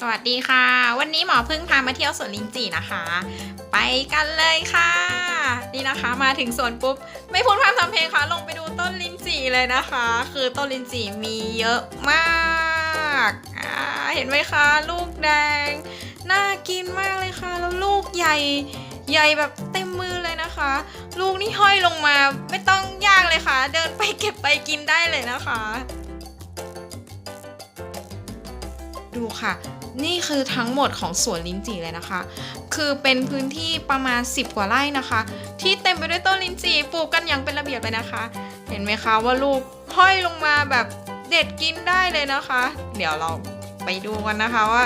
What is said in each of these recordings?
สวัสดีค่ะ วันนี้หมอพึ่งพามาเที่ยวสวนลินจีนะคะ ไปกันเลยค่ะ นี่นะคะมาถึงสวนปุ๊บ ไม่พูดพร่ำทำเพลงค่ะลงไปดูต้นลินจีเลยนะคะ คือต้นลินจีมีเยอะมากอ่าเห็นไหมคะ ลูกแดง น่ากินมากเลยค่ะ แล้วลูกใหญ่ใหญ่แบบเต็มมือเลยนะคะ ลูกนี่ห้อยลงมาไม่ต้องยากเลยค่ะ เดินไปเก็บไปกินได้เลยนะคะ ดูค่ะ นี่คือทั้งหมดของสวนลิ้นจี่เลยนะคะ คือเป็นพื้นที่ประมาณ 10 กว่าไร่นะคะ ที่เต็มไปด้วยต้นลิ้นจี่ปลูกกันอย่างเป็นระเบียบเลยนะคะ เห็นไหมคะว่าลูกห้อยลงมาแบบเด็ดกินได้เลยนะคะ เดี๋ยวเราไปดูกันนะคะว่า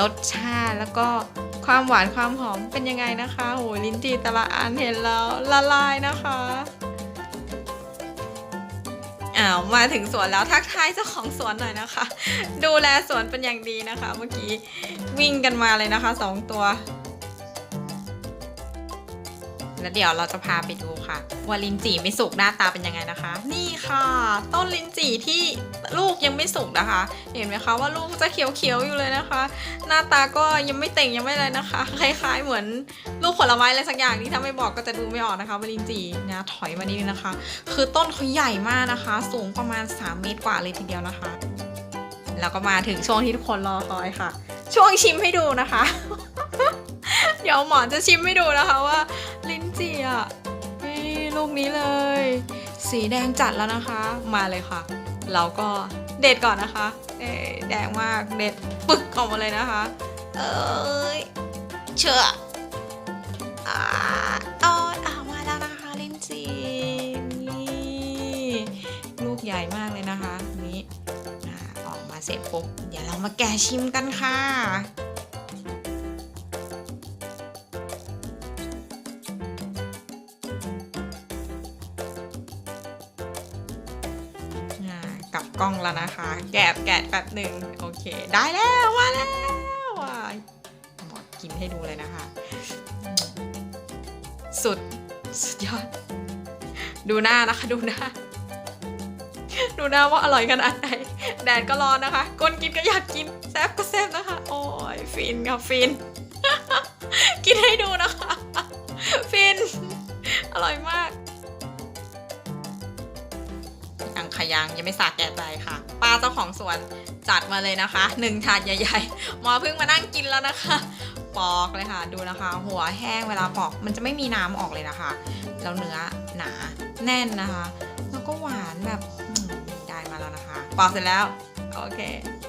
รสชาติแล้วก็ความหวานความหอมเป็นยังไงนะคะโอ้ยลิ้นจี่แต่ละอันเห็นแล้วละลายนะคะ อ้าวมาถึงสวนแล้วทักทายเจ้าของสวนหน่อยนะคะ ดูแลสวนเป็นอย่างดีนะคะ เมื่อกี้วิ่งกันมาเลยนะคะสองตัว แล้วเดี๋ยวเราจะพาไปดูค่ะว่าลิ้นจี่ไม่สุกหน้าตาเป็นยังไงนะคะ นี่ค่ะ ต้นลิ้นจี่ที่ลูกยังไม่สุกนะคะ เห็นไหมคะว่าลูกจะเขียวๆอยู่เลยนะคะ หน้าตาก็ยังไม่เต่งยังไม่อะไรนะคะ คล้ายๆเหมือนลูกผลไม้อะไรสักอย่างที่ถ้าไม่บอกก็จะดูไม่ออกนะคะว่าลิ้นจี่นะถอยมานิดนึงนะคะ คือต้นเขาใหญ่มากนะคะ สูงประมาณ 3 เมตรกว่าเลยทีเดียวนะคะ แล้วก็มาถึงช่วงที่ทุกคนรอคอยค่ะ ช่วงชิมให้ดูนะคะ เดี๋ยวหมอนจะชิมให้ดูนะคะว่าลิน ลูกนี้เลย สีแดงจัดแล้วนะคะ มาเลยค่ะ เราก็เด็ดก่อนนะคะ เอ้ยแดงมาก เด็ดปึกออกมาเลยนะคะ เอ้ยเชื่ออ่าเออามาแล้วนะคะลิ้นจีนี่ลูกใหญ่มากเลยนะคะ นี้อ่าออกมาเสร็จปุ๊บ เดี๋ยวเรามาแกะชิมกันค่ะ กับกล้องแล้วนะคะ แกะแกะแป๊บหนึ่งโอเค ได้แล้วมาแล้วว้ายหมดกินให้ดูเลยนะคะ สุดสุดยอด ดูหน้านะคะดูหน้า ดูหน้าว่าอร่อยขนาดไหนแดดก็ร้อนนะคะก้นกินก็อยากกินแซ่บก็แซ่บนะคะ โอ้ยฟินค่ะฟิน กินให้ดูนะคะ ฟิน อร่อยมาก ขยังยังไม่สาแก่ใจค่ะ ป้าเจ้าของสวนจัดมาเลยนะคะหนึ่งถาดใหญ่ๆหมอเพิ่งมานั่งกินแล้วนะคะ ปอกเลยค่ะ ดูนะคะ หัวแห้งเวลาปอกมันจะไม่มีน้ำออกเลยนะคะแล้วเนื้อหนาแน่นนะคะ แล้วก็หวานแบบได้มาแล้วนะคะ ปอกเสร็จแล้ว โอเค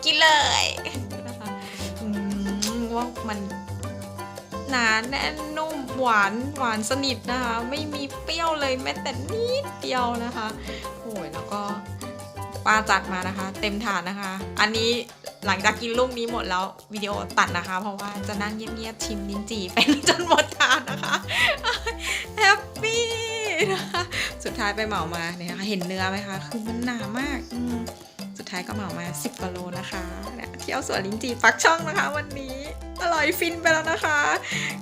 กินเลยนะคะว่ามัน หนาแน่นนุ่มหวานหวานสนิทนะคะ ไม่มีเปรี้ยวเลยแม้แต่นิดเดียวนะคะโอ้ยแล้วก็ป้าจัดมานะคะ เต็มถาดนะคะ อันนี้หลังจากกินลูกนี้หมดแล้ววิดีโอตัดนะคะ เพราะว่าจะนั่งเงียบๆชิมลิ้นจี่เป็นจนหมดถาดนะคะแฮปปี้นะคะสุดท้ายไปเหมามาเนี่ยเห็นเนื้อไหมคะ คือมันหนามากอืสุดท้ายก็เหมามา 10กิโลนะคะเนี่ยเที่ยวสวนลิ้นจี่ปักช่องนะคะวันนี้ อยฟินไปแล้วนะคะ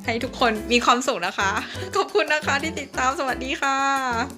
ให้ทุกคนมีความสุขนะคะ ขอบคุณนะคะที่ติดตามสวัสดีค่ะ